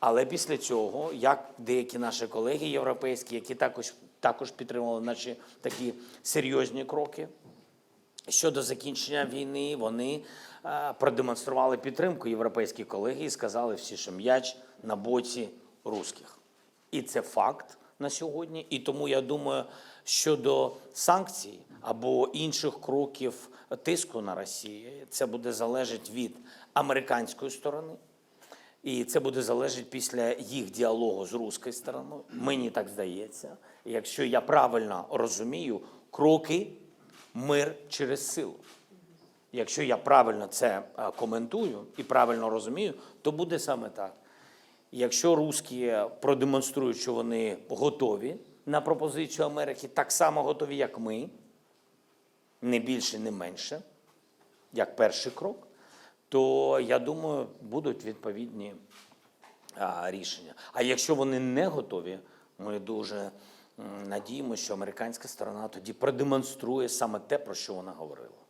Але після цього, як деякі наші колеги європейські, які також, також підтримували наші такі серйозні кроки щодо закінчення війни, вони е, продемонстрували підтримку європейські колеги і сказали всі, що м'яч на боці русських. І це факт на сьогодні. І тому я думаю, щодо санкцій або інших кроків тиску на Росію, це буде залежати від американської сторони. І це буде залежати після їх діалогу з руською стороною. Мені так здається. Якщо я правильно розумію, кроки мир через силу. Якщо я правильно це е, коментую і правильно розумію, то буде саме так. Якщо русські продемонструють, що вони готові на пропозицію Америки, так само готові, як ми, не більше, не менше, як перший крок, то я думаю, будуть відповідні а, рішення. А якщо вони не готові, ми дуже надіємося, що американська сторона тоді продемонструє саме те, про що вона говорила.